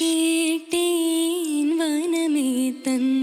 കേട്ടേൻ വനമേ തന്ന